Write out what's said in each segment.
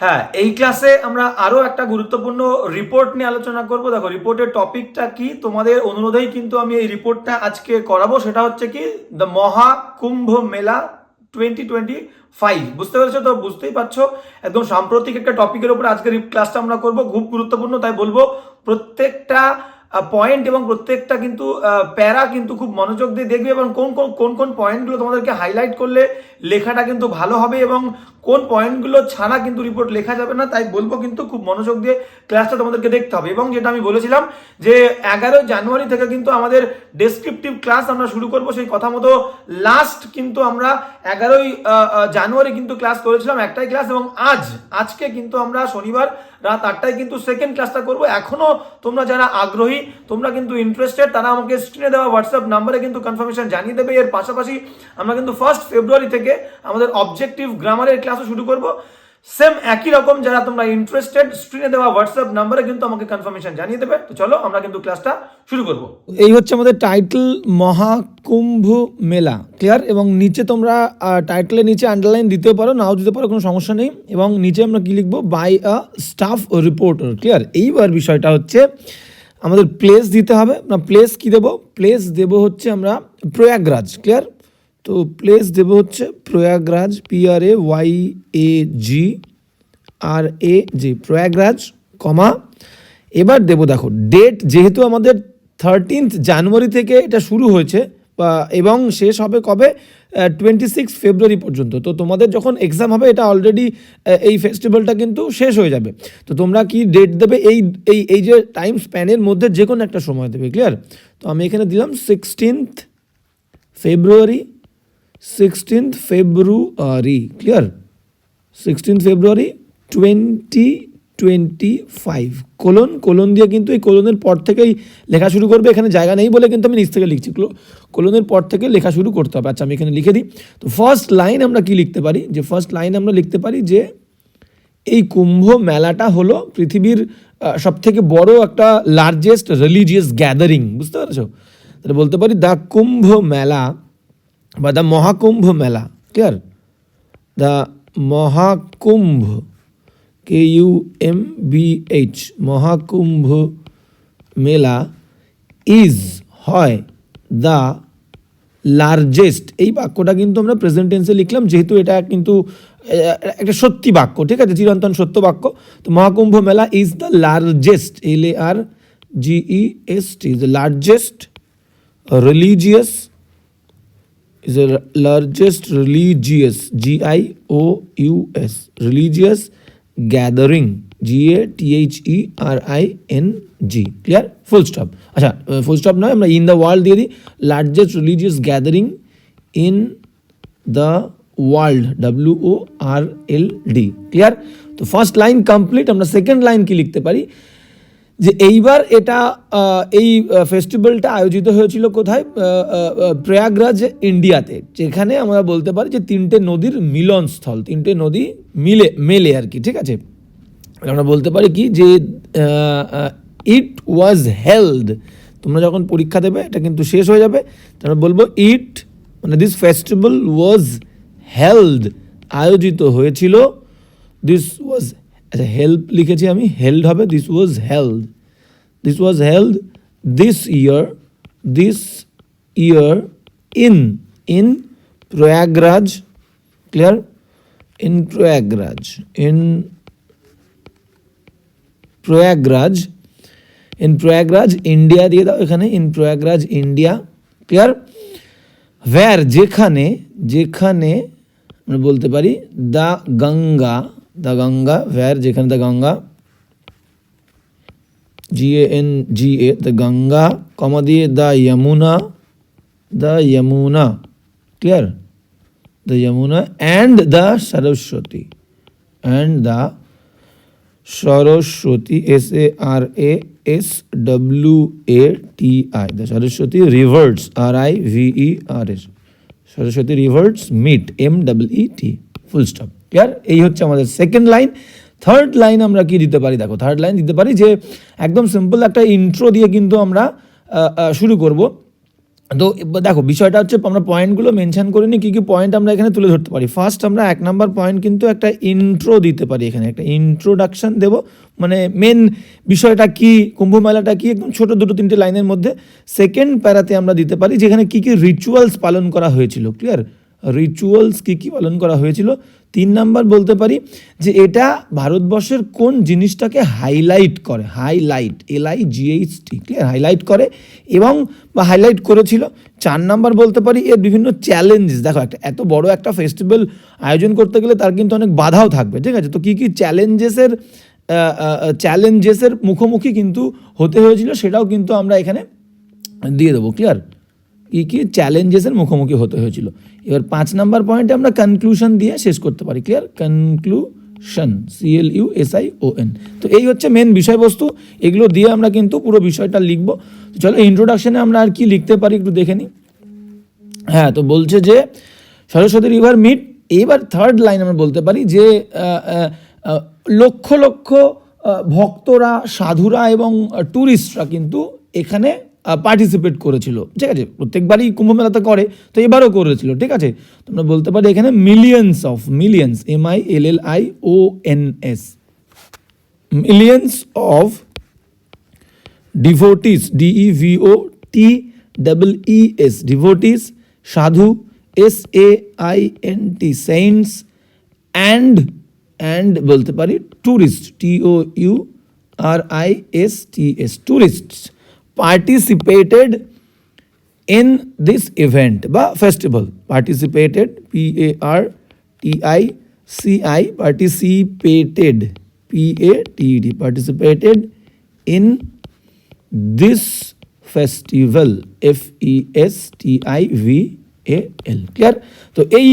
হ্যাঁ এই ক্লাসে আমরা আরও একটা গুরুত্বপূর্ণ রিপোর্ট নিয়ে আলোচনা করব। দেখো রিপোর্টের টপিকটা কি? তোমাদের অনুরোধেই কিন্তু আমি এই রিপোর্টটা আজকে করাবো। সেটা হচ্ছে কি দ্য মহাকুম্ভ মেলা টোয়েন্টি টোয়েন্টি ফাইভ বুঝতে পেরেছ তো? বুঝতেই পারছ? একদম সাম্প্রতিক একটা টপিকের উপর আজকের ক্লাসটা আমরা করব। খুব গুরুত্বপূর্ণ, তাই বলব, প্রত্যেকটা পয়েন্ট এবং প্রত্যেকটা কিন্তু প্যারা কিন্তু খুব মনোযোগ দিয়ে দেখবে এবং কোন কোন কোন কোন পয়েন্টগুলো তোমাদেরকে হাইলাইট করলে লেখাটা কিন্তু ভালো হবে এবং কোন পয়েন্টগুলো ছাড়া কিন্তু রিপোর্ট লেখা যাবে না, তাই বলব কিন্তু খুব মনোযোগ দিয়ে ক্লাসটা তোমাদেরকে দেখতে হবে। এবং যেটা আমি বলেছিলাম যে এগারো জানুয়ারি থেকে কিন্তু আমাদের ডেসক্রিপটিভ ক্লাস আমরা শুরু করব, সেই কথা মতো লাস্ট কিন্তু আমরা এগারোই জানুয়ারি কিন্তু ক্লাস করেছিলাম একটাই ক্লাস এবং আজ, আজকে কিন্তু আমরা শনিবার রাত আটটায় কিন্তু সেকেন্ড ক্লাসটা করব। এখনও তোমরা যারা আগ্রহী, তোমরা কিন্তু ইন্টারেস্টেড তারা আমাকে স্ক্রিনে দেওয়া হোয়াটসঅ্যাপ নাম্বারে কিন্তু কনফার্মেশন জানিয়ে দেবে। এর পাশাপাশি আমরা কিন্তু ফার্স্ট ফেব্রুয়ারি থেকে আমাদের অবজেক্টিভ গ্রামারের ক্লাসও শুরু করব। সেম একই রকম যারা তোমরা ইন্টারেস্টেড স্ক্রিনে দেওয়া হোয়াটসঅ্যাপ নাম্বারে কিন্তু আমাকে কনফার্মেশন জানিয়ে দেবে। তো চলো, আমরা কিন্তু ক্লাসটা শুরু করব। এই হচ্ছে আমাদের টাইটেল মহাকুম্ভ মেলা। ক্লিয়ার এবং নিচে তোমরা টাইটেলের নিচে আন্ডারলাইন দিতেও পারো, নাও দিতে পারো, কোনো সমস্যা নেই। এবং নিচে আমরা কি লিখব? By a staff reporter clear এইবার বিষয়টা হচ্ছে, আমাদের প্লেস দিতে হবে। না প্লেস কি দেবো? প্লেস দেব হচ্ছে আমরা প্রয়াগরাজ। ক্লিয়ার তো প্লেস দেব হচ্ছে Prayagraj P R A Y A G R A G Prayagraj, comma. এবার দেব দেখো ডেট যেহেতু আমাদের থার্টিন্থ জানুয়ারি থেকে এটা শুরু হয়েছে, বা এবং শেষ হবে কবে? টোয়েন্টি সিক্স ফেব্রুয়ারি পর্যন্ত। তো তোমাদের যখন এক্সাম হবে, এটা অলরেডি এই ফেস্টিভ্যালটা কিন্তু শেষ হয়ে যাবে। তো তোমরা কি ডেট দেবে? এই এই এই যে টাইম স্প্যানের মধ্যে যে কোনো একটা সময় দেবে ক্লিয়ার তো আমি এখানে দিলাম sixteenth February sixteenth February clear sixteen February twenty twenty five colon colon দিয়ে কিন্তু এই কোলনের পর থেকেই লেখা শুরু করবে, এখানে জায়গা নেই বলে কিন্তু আমি নিচ থেকে লিখছি। ক্লো- কোলনের পর থেকে লেখা শুরু করতে হবে। আচ্ছা আমি এখানে লিখে দিই। তো ফার্স্ট লাইন আমরা কি লিখতে পারি? যে ফার্স্ট লাইন আমরা লিখতে পারি যে এই কুম্ভ মেলাটা হলো পৃথিবীর সব থেকে বড় একটা লার্জেস্ট রিলিজিয়াস গ্যাদারিং বুঝতে পারছ? তাহলে বলতে পারি, দ্য কুম্ভ মেলা বা the Mahakumbh Mela clear the Mahakumbh K U M B H Mahakumbh Mela is হয়, দ্য লার্জেস্ট এই বাক্যটা কিন্তু আমরা প্রেজেন্ট টেন্সে লিখলাম, যেহেতু এটা কিন্তু একটা সত্যি বাক্য, ঠিক আছে? চিরন্তন সত্য বাক্য। তো Mahakumbh Mela is the largest L A R G E S T the largest religious is the largest religious, G I O U S, religious gathering, G A T H E R I N G, clear? Full stop. আচ্ছা full stop নয় আমরা in the world দিয়ে দিই largest religious gathering in the world W O R L D clear তো first line complete আমরা second line কি লিখতে পারি যে এইবার এটা এই ফেস্টিভ্যালটা আয়োজিত হয়েছিল কোথায়? প্রয়াগরাজ, ইন্ডিয়াতে। যেখানে আমরা বলতে পারি যে তিনটে নদীর মিলনস্থল, তিনটে নদী মিলে, মেলে আর কি, ঠিক আছে? আমরা বলতে পারি কি যে ইট ওয়াজ হেল্ড তোমরা যখন পরীক্ষা দেবে, এটা কিন্তু শেষ হয়ে যাবে। তাহলে বলব ইট মানে দিস ফেস্টিভ্যাল ওয়াজ হেল্ড আয়োজিত হয়েছিল। দিস ওয়াজ আচ্ছা হেল্প লিখেছি আমি হেল্ড হবে this was held this was held this year this year in in Prayagraj clear in Prayagraj in Prayagraj in Prayagraj India দিয়ে দাও এখানে in Prayagraj India clear where যেখানে যেখানে আমরা বলতে পারি the Ganga the Ganga where যেখানে the Ganga G A N G A the Ganga comma দিয়ে the Yamuna the Yamuna clear the Yamuna and the Saraswati and the Saraswati S A R A S W A T I the Saraswati rivers R I V E R S Saraswati rivers meet M double E T full clear এই হচ্ছে আমাদের second line third line আমরা কি দিতে পারি? দেখো third line দিতে পারি যে একদম সিম্পল একটা ইন্ট্রো দিয়ে কিন্তু আমরা শুরু করব। তো দেখো, বিষয়টা হচ্ছে আমরা পয়েন্টগুলো মেনশন করে নিই কী কী পয়েন্ট আমরা এখানে তুলে ধরতে পারি? ফার্স্ট আমরা এক নাম্বার পয়েন্ট কিন্তু একটা ইন্ট্রো দিতে পারি এখানে, একটা ইন্ট্রোডাকশান দেব। মানে মেন বিষয়টা কি কুম্ভ মেলাটা কি, একদম ছোটো দুটো তিনটে লাইনের মধ্যে। সেকেন্ড প্যারাতে আমরা দিতে পারি যেখানে কি কি রিচুয়ালস পালন করা হয়েছিল ক্লিয়ার রিচুয়ালস কী কী পালন করা হয়েছিল, তিন নাম্বার বলতে পারি যে এটা ভারতবর্ষের কোন জিনিসটাকে হাইলাইট করে highlight L I G H T clear highlight করে এবং বা হাইলাইট করেছিল। চার নাম্বার বলতে পারি এর বিভিন্ন চ্যালেঞ্জেস দেখো, একটা, এত বড় একটা ফেস্টিভ্যাল আয়োজন করতে গেলে তার কিন্তু অনেক বাধাও থাকবে, ঠিক আছে? তো কী কী চ্যালেঞ্জেসের চ্যালেঞ্জেসের মুখোমুখি কিন্তু হতে হয়েছিল সেটাও কিন্তু আমরা এখানে দিয়ে দেবো ক্লিয়ার কী কী চ্যালেঞ্জেসের মুখোমুখি হতে হয়েছিল। এবার পাঁচ নাম্বার পয়েন্টে আমরা কনক্লুশন দিয়ে শেষ করতে পারি। Clear conclusion C L U S I O N তো এই হচ্ছে মেন বিষয়বস্তু। এগুলো দিয়ে আমরা কিন্তু পুরো বিষয়টা লিখব। চলো ইন্ট্রোডাকশনে আমরা আর কি লিখতে পারি একটু দেখে নিই। হ্যাঁ তো বলছে যে, সরস্বতী রিভার মিট এবার থার্ড লাইন আমরা বলতে পারি যে লক্ষ লক্ষ ভক্তরা, সাধুরা এবং ট্যুরিস্টরা কিন্তু এখানে পার্টিসিপেট করেছিল। ঠিক আছে? প্রত্যেকবারই কুম্ভ মেলাতে করে, তো এবারও করেছিল, ঠিক আছে? তোমরা বলতে পারি এখানে millions of millions M I L L I O N S millions of devotees D E V O T double E S devotees sadhu S A I N T saints and and বলতে পারি tourist T O U R I S T S tourists participated in this event বা festival participated p a r t i c i participated p a t e d participated in this festival f e s t i v a l clear তো এই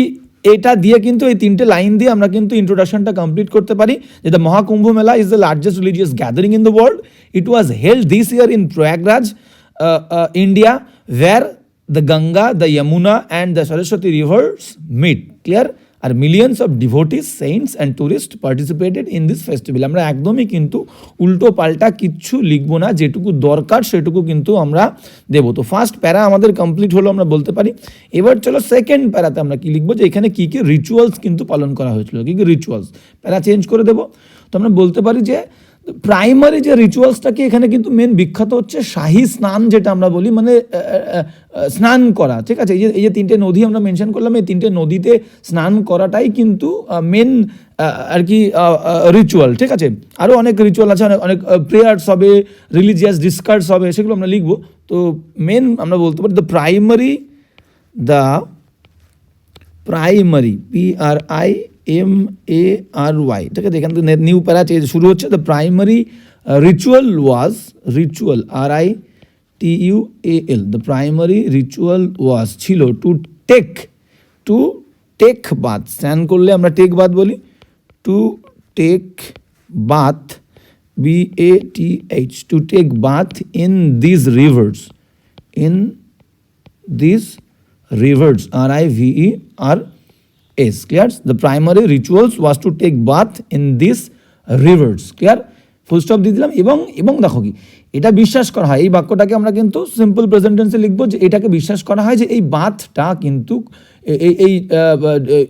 এটা দিয়ে কিন্তু এই তিনটে line দিয়ে আমরা কিন্তু ইন্ট্রোডাকশনটা কমপ্লিট করতে পারি যে the Mahakumbh Mela is the largest religious gathering in the world it was held this year in Prayagraj India where the Ganga the Yamuna and the Saraswati rivers meet. Clear? R millions of devotees saints and tourist participated in this festival আমরা একদমই কিন্তু উল্টো পাল্টা কিচ্ছু লিখব না, যেটুকু দরকার সেটুকু কিন্তু আমরা দেব। তো ফার্স্ট প্যারা আমাদের কমপ্লিট হলো, আমরা বলতে পারি। এবার চলো সেকেন্ড প্যারাতে আমরা কি লিখব যে এখানে কী কী রিচুয়ালস কিন্তু পালন করা হয়েছিল, কী কী রিচুয়ালস প্যারা চেঞ্জ করে দেবো। তো আমরা বলতে পারি যে প্রাইমারি যে রিচুয়ালসটাকে এখানে কিন্তু মেন বিখ্যাত হচ্ছে শাহী স্নান যেটা আমরা বলি মানে স্নান করা, ঠিক আছে? এই যে এই যে তিনটে নদী আমরা মেনশন করলাম, এই তিনটে নদীতে স্নান করাটাই কিন্তু মেন আর কি রিচুয়াল ঠিক আছে? আরও অনেক রিচুয়াল আছে, অনেক অনেক প্রেয়ার্স হবে রিলিজিয়াস ডিসকার্ডস হবে, সেগুলো আমরা লিখব। তো মেন আমরা বলতে পারি the primary the primary P R I M A R Y ঠিক আছে এখান থেকে নিউ প্যারা চেঞ্জ শুরু হচ্ছে the primary ritual was ritual R I T U A L the primary ritual was ছিল to take to take bath স্নান করলে আমরা টেক বাথ বলি। To take bath B A T H to take bath in this rivers in these rivers, R I V E R S clear? The primary rituals was to take bath in these rivers, clear? Full stop দিয়ে দিলাম এবং এবং দেখো কি, এটা বিশ্বাস করা হয়, এই বাক্যটাকে আমরা কিন্তু সিম্পল প্রেজেন্টেন্সে লিখব যে এটাকে বিশ্বাস করা হয় যে এই বাথটা কিন্তু এই এই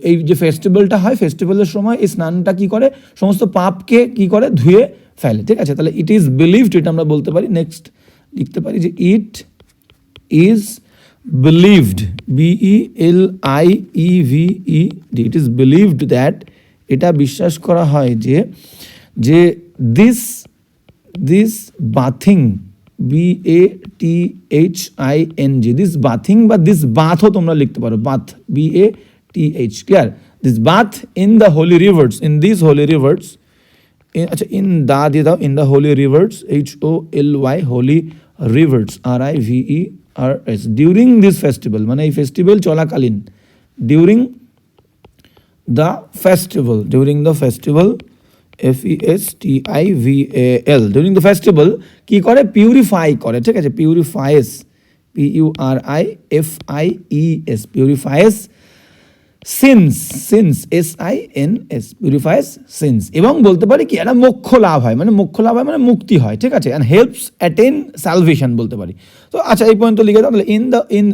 এই যে ফেস্টিভ্যালটা হয় ফেস্টিভ্যালের সময় এই স্নানটা কি করে? সমস্ত পাপকে কি করে? ধুয়ে ফেলে, ঠিক আছে? তাহলে ইট ইজ বিলিভড এটা আমরা বলতে পারি। নেক্সট লিখতে পারি যে ইট is believed, b e l i e v e d it is believed that এটা বিশ্বাস করা হয় যে যে this this bathing B A T H I N G this bathing বা দিস বাথও তোমরা লিখতে পারো bath B A T H clear this bath in the holy rivers in this holy rivers আচ্ছা ইন দা দিয়ে দাও in the holy rivers H O L Y holy rivers R I V E R during this festival মানে এই festival চলাকালীন during the festival during the festival F E S T I V A L during the festival কী করে? Purify করে, ঠিক আছে? Purifies P U R I F I E S purifies sins sins S I N S purifies sins এবং বলতে পারি কি, একটা মোক্ষ লাভ হয়। মানে মোক্ষ লাভ হয় মানে মুক্তি হয়, ঠিক আছে? অ্যান্ড হেল্পস অ্যাটেন সালভেশন বলতে পারি। তো আচ্ছা এই পর্যন্ত লিখে দাও ইন দ্য ইন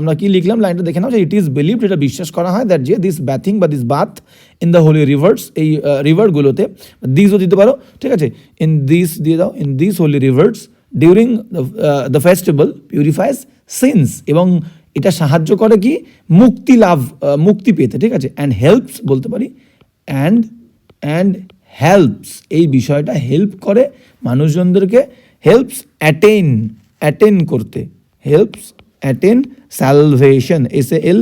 আমরা কি লিখলাম? লাইনটা দেখে নাও যে ইট ইজ বিলিভ এটা বিশ্বাস করা হয় দ্যাট যে দিস ব্যাথিং বা this bath in the holy rivers এই রিভারগুলোতে দিসও দিতে পারো, ঠিক আছে? ইন দিস দিয়ে দাও in this holy rivers during the festival purifies sins এবং এটা সাহায্য করে কি? মুক্তি লাভ মুক্তি পেতে, ঠিক আছে? অ্যান্ড হেল্পস বলতে পারি। অ্যান্ড অ্যান্ড হেল্পস এই বিষয়টা হেল্প করে মানুষজনদেরকে হেল্পস অ্যাটেন অ্যাটেন করতে। Helps attain salvation S A L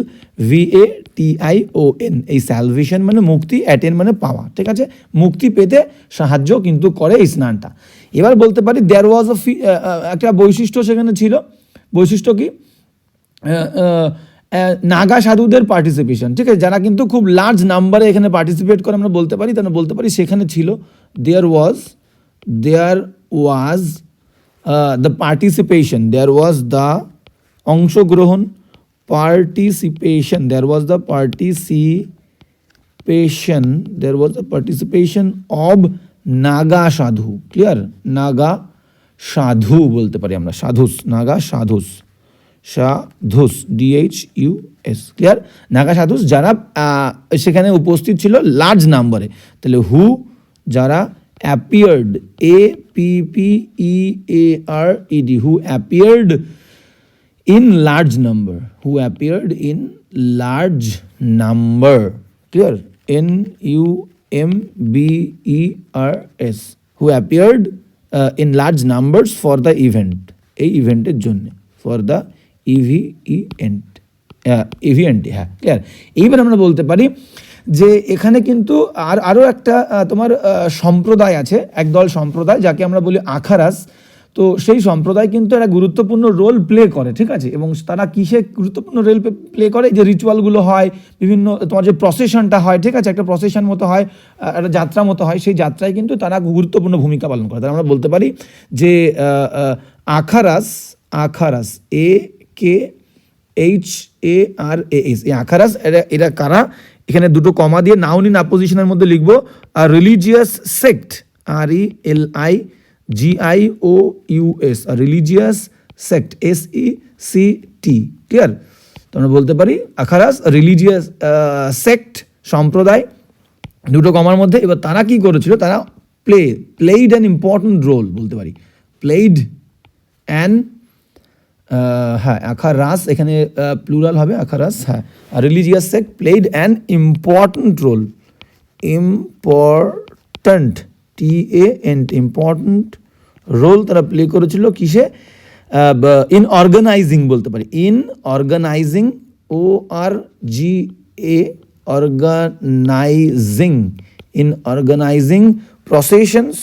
V A T I O N এই স্যালভেশন মানে মুক্তি অ্যাটেন মানে পাওয়া, ঠিক আছে? মুক্তি পেতে সাহায্য কিন্তু করে এই স্নানটা। এবার বলতে পারি দেয়ার ওয়াজ আ একটা বৈশিষ্ট্য সেখানে ছিল। বৈশিষ্ট্য কি? নাগা সাধুদের পার্টিসিপেশন ঠিক আছে? যারা কিন্তু খুব লার্জ নাম্বারে এখানে পার্টিসিপেট করে, আমরা বলতে পারি তাহলে বলতে পারি সেখানে ছিল there was there was the participation there was the অংশগ্রহণ participation there was the participation there was the participation of Naga sadhu clear Naga sadhu বলতে পারি আমরা, sadhus, Naga sadhus. Sadhus D H U S clear Naga sadhus, যারা সেখানে উপস্থিত ছিল large নাম্বারে তাহলে হু যারা appeared A P P E A R E D who appeared in large number who appeared in large number clear N U M B E R S who appeared in large numbers for the event এই ইভেন্টের জন্য for the ইভি event event হ্যাঁ clear এইবার আমরা বলতে পারি যে এখানে কিন্তু আর আরও একটা তোমার সম্প্রদায় আছে, একদল সম্প্রদায় যাকে আমরা বলি আখারাস। তো সেই সম্প্রদায় কিন্তু একটা গুরুত্বপূর্ণ রোল প্লে করে, ঠিক আছে? এবং তারা কিসে গুরুত্বপূর্ণ রোল প্লে করে? যে রিচুয়ালগুলো হয়, বিভিন্ন, তোমার যে প্রসেশনটা হয়, ঠিক আছে? একটা প্রসেশন মতো হয় একটা যাত্রা মতো হয়, সেই যাত্রায় কিন্তু তারা গুরুত্বপূর্ণ ভূমিকা পালন করে। তারা আমরা বলতে পারি যে আখারাস আখারাস এ K H A R A S এই আখারাস এরা এরা কারা? এখানে দুটো কমা দিয়ে নাউন ইন অপোজিশনের মধ্যে লিখব আর religious sect R E L I G I O U S R religious sect S E C T clear তো আমরা বলতে পারি আখারাস রিলিজিয়াস সেক্ট সম্প্রদায়, দুটো কমার মধ্যে, এবার তারা কি করেছিল? তারা play played an important role বলতে পারি। প্লেইড অ্যান হ্যাঁ আখারাস এখানে প্লুরাল হবে আখারাস হ্যাঁ। Religious sect played an important role important T A N important role তারা প্লে করেছিল কিসে? ইন অর্গানাইজিং বলতে পারি। In organising O R G A organising in organising processions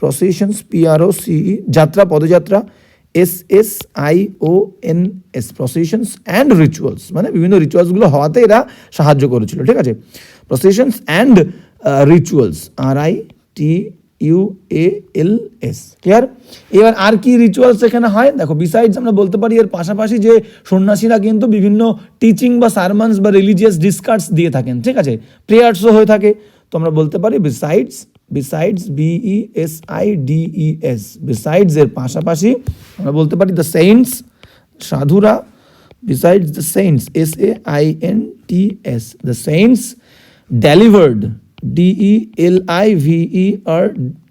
processions P R O C E যাত্রা, পদযাত্রা। S S I O N S processions and rituals মানে বিভিন্ন রিচুয়ালসগুলো হওয়াতে এরা সাহায্য করেছিল, ঠিক আছে? Processions and rituals R I T U A L S clear এবার আর কি রিচুয়ালস এখানে হয়? দেখো বিসাইডস আমরা বলতে পারি এর পাশাপাশি যে সন্ন্যাসীরা কিন্তু বিভিন্ন টিচিং বা সারমান্স বা রিলিজিয়াস ডিসকার্স দিয়ে থাকেন, ঠিক আছে? প্রেয়ার্সও হয়ে থাকে, তো আমরা বলতে পারি besides besides B E S I D E S besides এর পাশাপাশি আমরা বলতে পারি the saints সাধুরা besides the saints S A I N T S the saints delivered D E L I V E R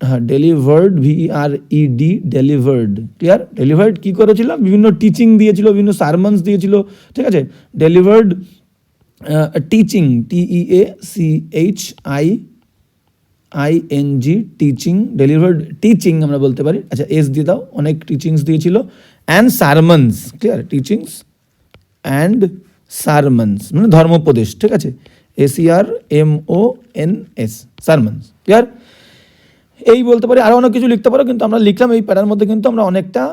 হ্যাঁ delivered V E R E D delivered clear delivered কী করেছিল বিভিন্ন teaching দিয়েছিল, বিভিন্ন sermons দিয়েছিল, ঠিক আছে? Delivered teaching T E A C H I I N G teaching delivered teaching আমরা বলতে পারি। আচ্ছা এস দিয়ে দাও, অনেক টিচিংস দিয়েছিল। And sermons clear teachings and sermons মানে ধর্মোপদেশ, ঠিক আছে? S E R M O N S sermons clear এই বলতে পারি আরও অনেক কিছু লিখতে পারো, কিন্তু আমরা লিখলাম এই প্যারার মধ্যে, কিন্তু আমরা অনেকটা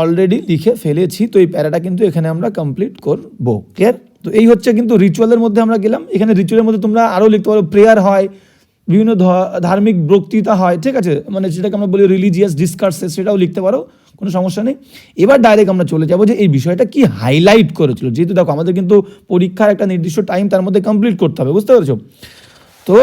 অলরেডি লিখে ফেলেছি, তো এই প্যারাটা কিন্তু এখানে আমরা কমপ্লিট করব ক্লিয়ার তো এই হচ্ছে কিন্তু রিচুয়ালের মধ্যে আমরা গেলাম। এখানে রিচুয়ালের মধ্যে তোমরা আরও লিখতে পারো প্রেয়ার হয় বিভিন্ন ধার্মিক বক্তৃতা হয়, ঠিক আছে? মানে যেটাকে আমরা বলি রিলিজিয়াস ডিসকার্সেস সেটাও লিখতে পারো, কোনো সমস্যা নেই। এবার ডাইরেক্ট আমরা চলে যাব যে এই বিষয়টা কি হাইলাইট করেছিল। যেহেতু দেখো, আমাদের কিন্তু পরীক্ষার একটা নির্দিষ্ট টাইম তার মধ্যে কমপ্লিট করতে হবে, বুঝতে পেরেছ? তো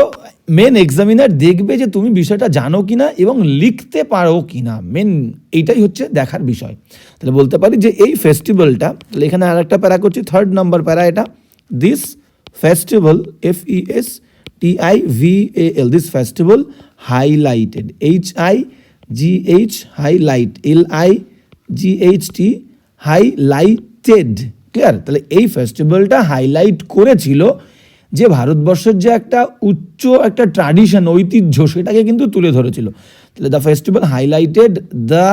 মেন এক্সামিনার দেখবে যে তুমি বিষয়টা জানো কি না এবং লিখতে পারো কি না মেন এইটাই হচ্ছে দেখার বিষয়। তাহলে বলতে পারি যে এই ফেস্টিভ্যালটা তাহলে এখানে আর একটা প্যারা করছি থার্ড নাম্বার প্যারা এটা। This festival F E S T I V A L this festival highlighted H I G H highlight L I G H T highlighted clear তাহলে এই ফেস্টিভ্যালটা হাইলাইট করেছিল যে ভারতবর্ষের যে একটা উচ্চ একটা ট্র্যাডিশন ঐতিহ্য, সেটাকে কিন্তু তুলে ধরেছিল। তাহলে দ্য ফেস্টিভ্যাল হাইলাইটেড দ্য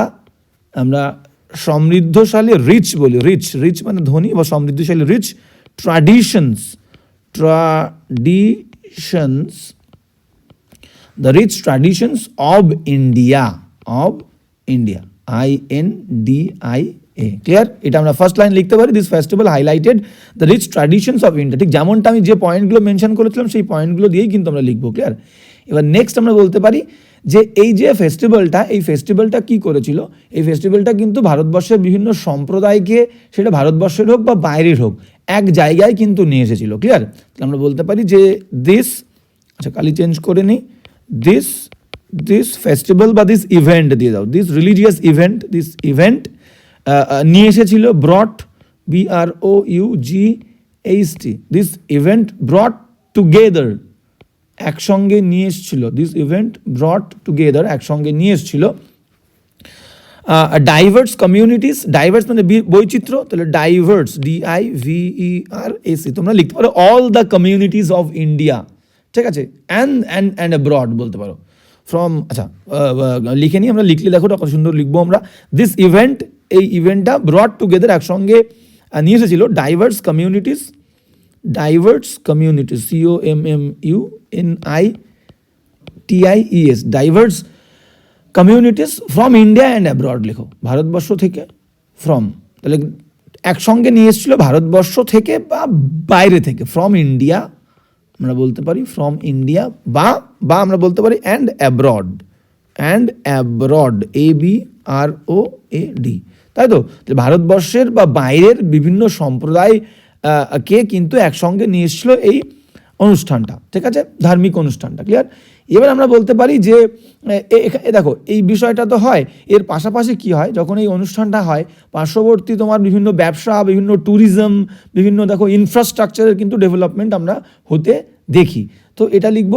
আমরা সমৃদ্ধশালী রিচ বলি। রিচ রিচ মানে ধনী বা সমৃদ্ধশালী rich traditions traditions the rich traditions of India of India, I N D I A clear এটা আমরা ফার্স্ট লাইন লিখতে পারি this festival highlighted the rich traditions of India ঠিক যেমনটা আমি যে পয়েন্টগুলো মেনশন করেছিলাম, সেই পয়েন্টগুলো দিয়েই কিন্তু আমরা লিখব ক্লিয়ার এবার নেক্সট আমরা বলতে পারি যে এই যে ফেস্টিভ্যালটা এই ফেস্টিভ্যালটা কি করেছিল? এই ফেস্টিভ্যালটা কিন্তু ভারতবর্ষের বিভিন্ন সম্প্রদায়কে, সেটা ভারতবর্ষের হোক বা বাইরের হোক এক জায়গায় কিন্তু নিয়ে এসেছিল ক্লিয়ার তাহলে আমরা বলতে পারি যে দিস আচ্ছা কালি চেঞ্জ করে নিই দিস দিস ফেস্টিভ্যাল বা দিস ইভেন্ট দিয়ে দাও। This religious event this event নিয়ে এসেছিল brought B R O U G H T this event brought together একসঙ্গে নিয়ে এসেছিল। দিস ইভেন্ট ব্রট টুগেদার একসঙ্গে নিয়ে এসেছিল। ডাইভার্স কমিউনিটিস ডাইভার্স মানে বৈচিত্র্য, তাহলে diverse D I V E R A C তোমরা লিখতে পারো all the communities of India ঠিক আছে? অ্যান্ড অ্যান্ড অ্যান্ড অ্যাব্রড বলতে পারো। ফ্রম আচ্ছা লিখে নিই আমরা লিখলে দেখো, কত সুন্দর লিখব আমরা। দিস ইভেন্ট এই ইভেন্টটা ব্রড টুগেদার একসঙ্গে নিয়ে এসেছিল diverse communities diverse communities C O M M U N I T I E S diverse communities from India and abroad লেখো। ভারতবর্ষ থেকে ফ্রম তাহলে একসঙ্গে নিয়ে এসেছিল ভারতবর্ষ থেকে বা বাইরে থেকে ফ্রম ইন্ডিয়া আমরা বলতে পারি ফ্রম ইন্ডিয়া বা বা আমরা বলতে পারি and abroad and abroad A B R O A D তাই তো? ভারতবর্ষের বা বাইরের বিভিন্ন সম্প্রদায় কে কিন্তু একসঙ্গে নিয়ে এসেছিল এই অনুষ্ঠানটা। ঠিক আছে? ধার্মিক অনুষ্ঠানটা ক্লিয়ার এবার আমরা বলতে পারি যে দেখো, এই বিষয়টা তো হয়। এর পাশাপাশি কি হয়? যখন এই অনুষ্ঠানটা হয়, পার্শ্ববর্তী তোমার বিভিন্ন ব্যবসা, বিভিন্ন ট্যুরিজম বিভিন্ন দেখো ইনফ্রাস্ট্রাকচারের কিন্তু ডেভেলপমেন্ট আমরা হতে দেখি। তো এটা লিখব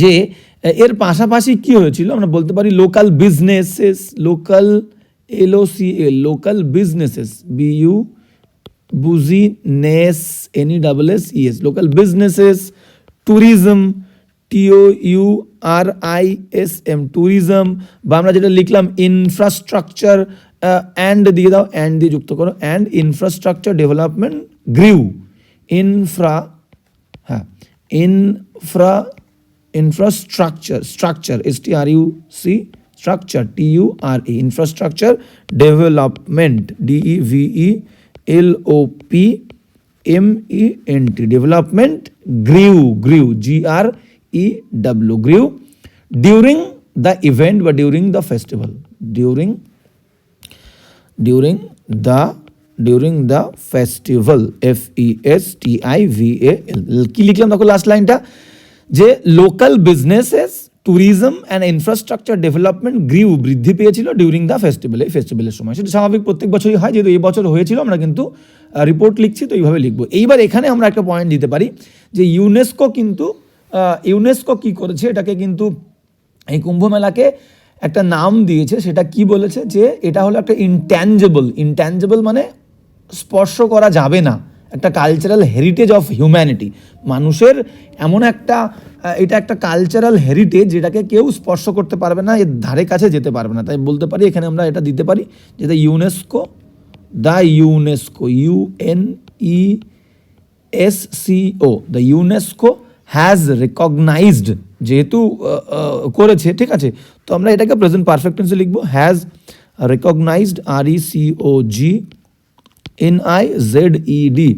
যে এর পাশাপাশি কি হয়েছিল? আমরা বলতে পারি local businesses local L O C L local businesses B U business N E double S E S local businesses tourism T O U R I S M tourism বা আমরা যেটা লিখলাম ইনফ্রাস্ট্রাকচার অ্যান্ড দিয়ে দাও and দিয়ে যুক্ত করো and infrastructure development grew infra হ্যাঁ infra infrastructure structure S T R U C structure T U R E infrastructure development D E V E L O P M E N T development grew grew G R E W grew during the event বা during the festival during during the during the festival. F E S T I V A L কি লিখলাম দেখো last লাইনটা যে local businesses tourism and infrastructure development grew বৃদ্ধি পেয়েছিল during the festival এই ফেস্টিভ্যালের সময়। সেটা স্বাভাবিক প্রত্যেক বছরই হয়, যেহেতু এই বছর হয়েছিল, আমরা কিন্তু রিপোর্ট লিখছি, তো এইভাবে লিখব। এইবার এখানে আমরা একটা পয়েন্ট দিতে পারি যে ইউনেস্কো কিন্তু ইউনেস্কো কি করেছে? এটাকে কিন্তু এই কুম্ভ মেলাকে একটা নাম দিয়েছে, সেটা কি বলেছে? যে এটা হলো একটা ইনট্যাঞ্জেবল ইনট্যাঞ্জেবল মানে স্পর্শ করা যাবে না। একটা কালচারাল হেরিটেজ অফ হিউম্যানিটি মানুষের এমন একটা এটা একটা কালচারাল হেরিটেজ যেটাকে কেউ স্পর্শ করতে পারবে না, এর ধারে কাছে যেতে পারবে না। তাই বলতে পারি, এখানে আমরা এটা দিতে পারি যেটা UNESCO the UNESCO U N E S C O the UNESCO has recognised যেহেতু করেছে, ঠিক আছে? তো আমরা এটাকে প্রেজেন্ট পারফেক্ট টেন্সে লিখব has recognised R E C O G N I Z E D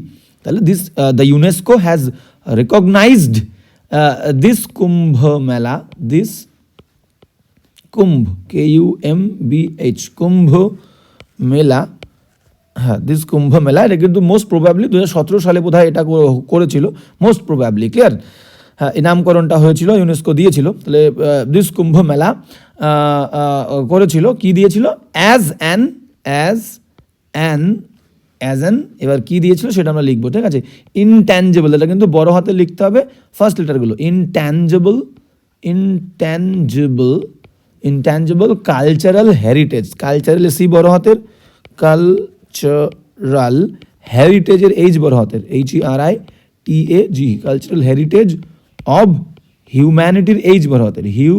তাহলে this the UNESCO has recognised this Kumbh Mela this Kumbh K U M B H Kumbh Mela. হ্যাঁ this Kumbh মেলা এটা কিন্তু most probably দু হাজার সতেরো সালে বোধহয় এটা করেছিল মোস্ট প্রবাবলি ক্লিয়ার হ্যাঁ নামকরণটা হয়েছিল ইউনেস্কো দিয়েছিল, তাহলে দিস কুম্ভ মেলা করেছিল, কি দিয়েছিল? As an as an as an এবার কি দিয়েছিল সেটা আমরা লিখব, ঠিক আছে? ইনট্যাঞ্জেবল এটা কিন্তু বড় হাতে লিখতে হবে first লেটারগুলো intangible intangible intangible cultural heritage cultural C বড় হাতের কালচারাল হেরিটেজের এইচ বড় হাতের H E R I T A G cultural heritage of হিউম্যানিটির H বড় হাতের হিউ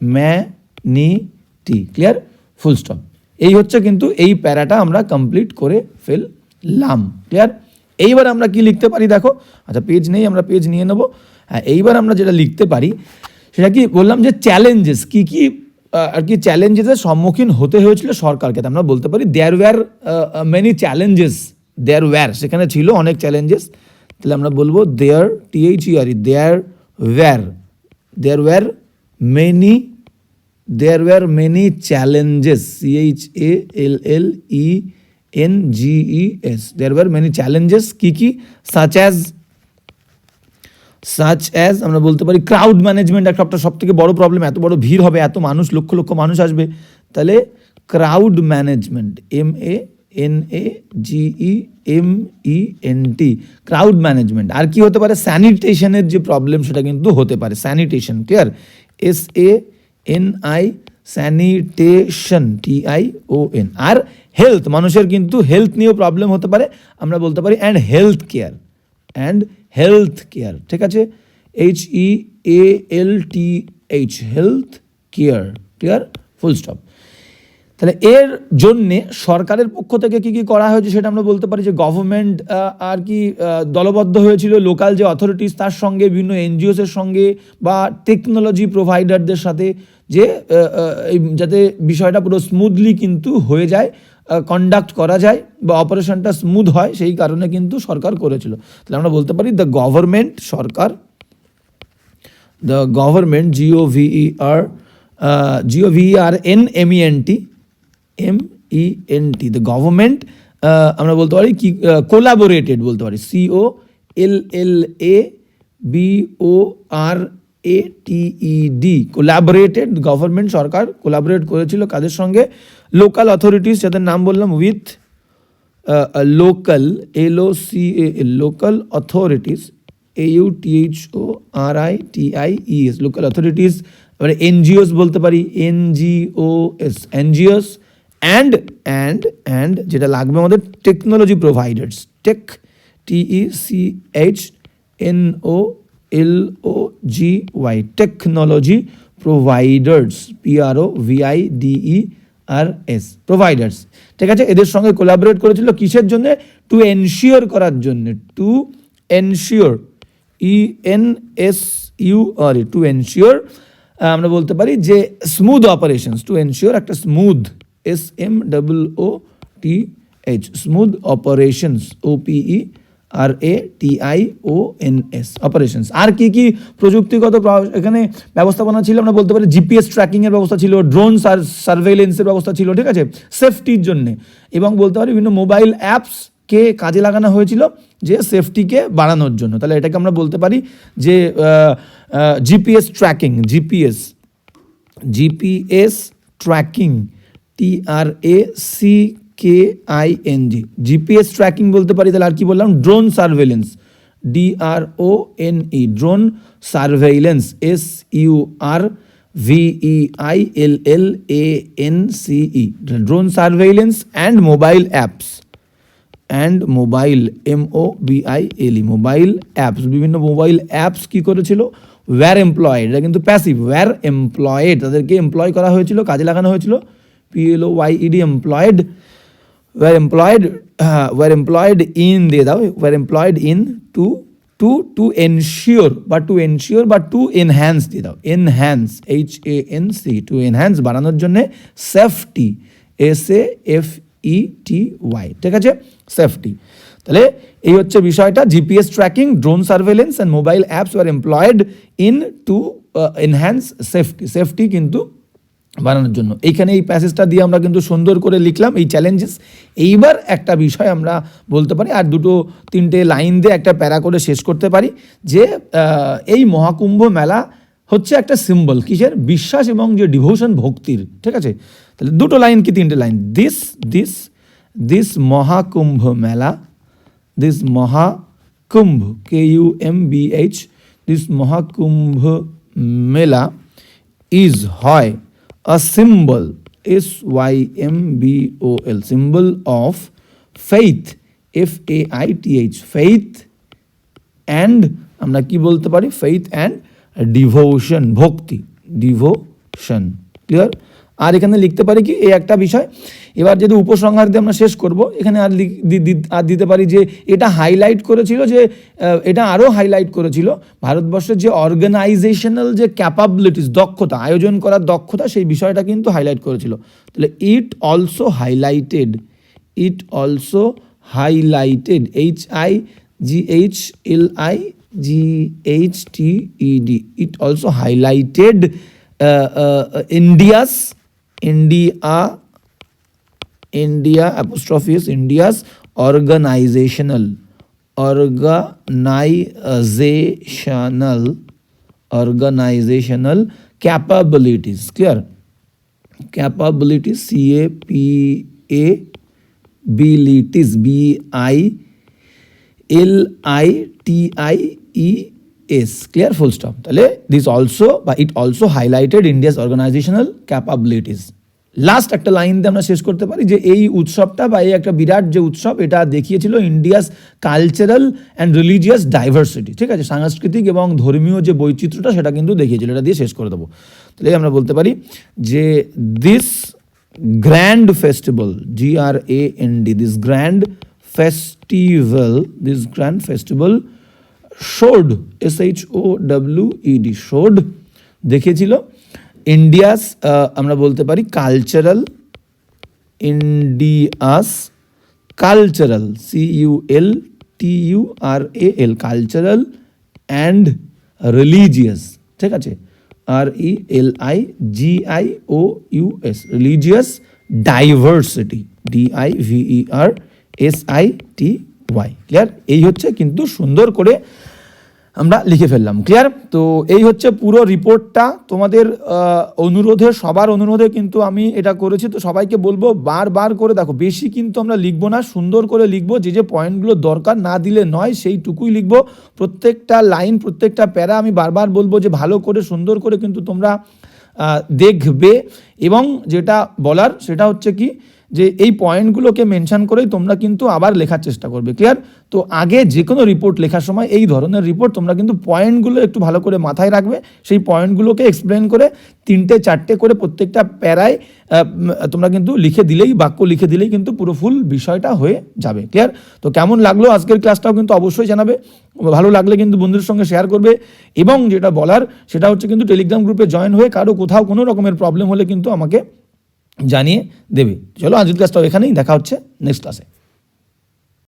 ম্যানিটি ক্লিয়ার ফুল স্টপ এই হচ্ছে কিন্তু এই প্যারাটা আমরা কমপ্লিট করে ফেললাম ক্লিয়ার এইবার আমরা কি লিখতে পারি দেখো? আচ্ছা পেজ নেই, আমরা পেজ নিয়ে নেব। হ্যাঁ এইবার আমরা যেটা লিখতে পারি, সেটা কি বললাম যে চ্যালেঞ্জেস কি কি আর কি চ্যালেঞ্জেসের সম্মুখীন হতে হয়েছিল সরকারকে। আমরা বলতে পারি there were many challenges there were সেখানে ছিল অনেক চ্যালেঞ্জেস তাহলে আমরা বলব there T H E R there were there were many there were many challenges h a L l e n g e s, there were many challenges, কী কি? such as such as আমরা বলতে পারি crowd management একটা সব থেকে বড় problem এত বড় ভিড় হবে, এত মানুষ, লক্ষ লক্ষ মানুষ আসবে। তাহলে crowd management M A N A G E M E N T crowd management আর কি হতে পারে? স্যানিটেশনের যে প্রবলেম সেটা কিন্তু হতে পারে। Sanitation clear S A N I sanitation T I O N R health মানুষের কিন্তু হেলথ নিয়েও প্রবলেম হতে পারে। আমরা বলতে পারি and health care and health care ঠিক আছে? H E A L T H health care clear full stop তাহলে এর জন্যে সরকারের পক্ষ থেকে কি কি করা হয়েছে সেটা আমরা বলতে পারি যে গভর্নমেন্ট আর কি দলবদ্ধ হয়েছিল। লোকাল যে অথরিটিস তার সঙ্গে, বিভিন্ন এনজিওসের সঙ্গে বা টেকনোলজি প্রোভাইডারদের সাথে যে যাতে বিষয়টা পুরো স্মুথলি কিন্তু হয়ে যায়। কন্ডাক্ট করা যায় বা অপারেশনটা স্মুথ হয় সেই কারণে কিন্তু সরকার করেছিল। তাহলে আমরা বলতে পারি the government Sarkar the government G O E R N M E N T M E N T the government uh, আমরা বলতে পারি কি কোলাবোরেটেড বলতে পারি C O L L A B O R A T E D collaborated government Sarkar collaborate করেছিল কাদের সঙ্গে? Local authorities যাদের নাম বললাম with local L O C A local authorities A U T H O R I T I E S local authorities এবারে NGOs বলতে পারি N G O S NGOs and and and যেটা লাগবে আমাদের technology providers tech T E C H N O L O G Y technology providers P R O V I D E R S providers ঠিক আছে? এদের সঙ্গে collaborate করেছিল কিসের জন্য? টু এনশিওর করার জন্য। To ensure E N S U R to ensure আমরা বলতে পারি যে স্মুথ অপারেশনস টু এনশিওর একটা smooth S M double O T H smooth operations O P E R A T I O N S operations আর কি কি প্রযুক্তিগত প্র- এখানে ব্যবস্থাপনা ছিল আমরা বলতে পারি জিপিএস ট্র্যাকিংয়ের ব্যবস্থা ছিল ড্রোন সার্ভেলেন্সের ব্যবস্থা ছিল, ঠিক আছে? সেফটির জন্য। এবং বলতে পারি বিভিন্ন মোবাইল অ্যাপসকে কাজে লাগানো হয়েছিল যে সেফটিকে বাড়ানোর জন্য। তাহলে এটাকে আমরা বলতে পারি যে GPS tracking GPS GPS tracking T R A C K I N G GPS tracking বলতে পারি, তাহলে আর কি বললাম? Drone surveillance D R O N E drone surveillance S U R V E I L L A N C E drone surveillance and mobile apps and mobile M O B I L E mobile apps বিভিন্ন mobile apps কি করেছিল? Were employed এটা কিন্তু passive were employed তাদেরকে employ করা হয়েছিল, কাজে লাগানো হয়েছিল। P L O Y E D employed were employed were employed in দিয়ে দাও were employed in to to to ensure বা টু এনশিওর বা টু এনহ্যান্স দিয়ে দাও enhance H A N C to enhance বাড়ানোর জন্যে safety S A F E T Y ঠিক আছে? সেফটি তাহলে এই হচ্ছে বিষয়টা GPS tracking drone surveillance and mobile apps R employed in to enhance safety safety কিন্তু বানানোর জন্য। এইখানে এই প্যাসেজটা দিয়ে আমরা কিন্তু সুন্দর করে লিখলাম এই চ্যালেঞ্জেস এইবার একটা বিষয় আমরা বলতে পারি আর দুটো তিনটে লাইন দিয়ে একটা প্যারা করে শেষ করতে পারি যে এই মহাকুম্ভ মেলা হচ্ছে একটা সিম্বল কিসের? বিশ্বাস এবং যে ডিভোশন ভক্তির ঠিক আছে? তাহলে দুটো লাইন কি তিনটে line this this this Mahakumbh Mela this Mahakumbh, K U M B H this Mahakumbh Mela is hoy a symbol, S-Y-M-B-O-L, symbol of faith, F-A-I-T-H, faith and আমরা কি বলতে পারি? ফেইথ অ্যান্ড ডিভোশন ভক্তি devotion clear আর এখানে লিখতে পারি কি? এই একটা বিষয় এবার যদি উপসংহার দিয়ে আমরা শেষ করব এখানে আর আর দিতে পারি যে এটা হাইলাইট করেছিল যে এটা আরও হাইলাইট করেছিল ভারতবর্ষের যে অর্গানাইজেশনাল যে ক্যাপাবিলিটিস দক্ষতা আয়োজন করার দক্ষতা সেই বিষয়টা কিন্তু হাইলাইট করেছিল তাহলে it also highlighted it also highlighted H I G H L I G H T. It also highlighted uh, uh, India's Apostrophe is India's organizational organizational organizational capabilities. Clear? capabilities C A P A abilities B I L I T I E S clear full stop তাহলে this also বা it also highlighted India's organizational capabilities last একটা line দিয়ে আমরা শেষ করতে পারি যে এই উৎসবটা বা এই একটা বিরাট যে উৎসব, এটা দেখিয়েছিল India's cultural and religious diversity ঠিক আছে? সাংস্কৃতিক এবং ধর্মীয় যে বৈচিত্র্যটা, সেটা কিন্তু দেখিয়েছিল। এটা দিয়ে শেষ করে দেবো। তাহলে আমরা বলতে পারি যে this grand festival G R A N D this grand festival this grand festival showed S H O W E D showed দেখিয়েছিল ইন্ডিয়াস আমরা বলতে পারি cultural India's cultural C U L T U R A L cultural and religious ঠিক আছে? R E L I G I O U S religious diversity D I V E R S I T Y clear এই হচ্ছে কিন্তু সুন্দর করে আমরা লিখে ফেললাম ক্লিয়ার তো এই হচ্ছে পুরো রিপোর্টটা তোমাদের অনুরোধে, সবার অনুরোধে কিন্তু আমি এটা করেছি। তো সবাইকে বলব বারবার করে দেখো, বেশি কিন্তু আমরা লিখব না, সুন্দর করে লিখব। যে যে পয়েন্টগুলো দরকার না দিলে নয়, সেইটুকুই লিখব। প্রত্যেকটা লাইন প্রত্যেকটা প্যারা আমি বারবার বলব যে, ভালো করে, সুন্দর করে কিন্তু তোমরা দেখবে। এবং যেটা বলার, সেটা হচ্ছে কি যে এই পয়েন্টগুলোকে মেনশন করেই তোমরা কিন্তু আবার লেখার চেষ্টা করবে ক্লিয়ার তো আগে যে কোনো রিপোর্ট লেখার সময় এই ধরনের রিপোর্ট তোমরা কিন্তু পয়েন্টগুলো একটু ভালো করে মাথায় রাখবে, সেই পয়েন্টগুলোকে এক্সপ্লেন করে তিনটে, চারটে করে প্রত্যেকটা প্যারায় তোমরা কিন্তু লিখে দিলেই, বাক্য লিখে দিলেই কিন্তু পুরো ফুল বিষয়টা হয়ে যাবে ক্লিয়ার তো কেমন লাগল আজকের ক্লাসটাও কিন্তু অবশ্যই জানাবে, ভালো লাগলে কিন্তু বন্ধুদের সঙ্গে শেয়ার করবে, এবং যেটা বলার সেটা হচ্ছে কিন্তু টেলিগ্রাম গ্রুপে জয়েন হয়ে কারও কোথাও কোনো রকমের প্রবলেম হলে কিন্তু আমাকে জানিয়ে দেবে। চলো আজকের ক্লাসটাও এখানেই দেখা হচ্ছে নেক্সট ক্লাসে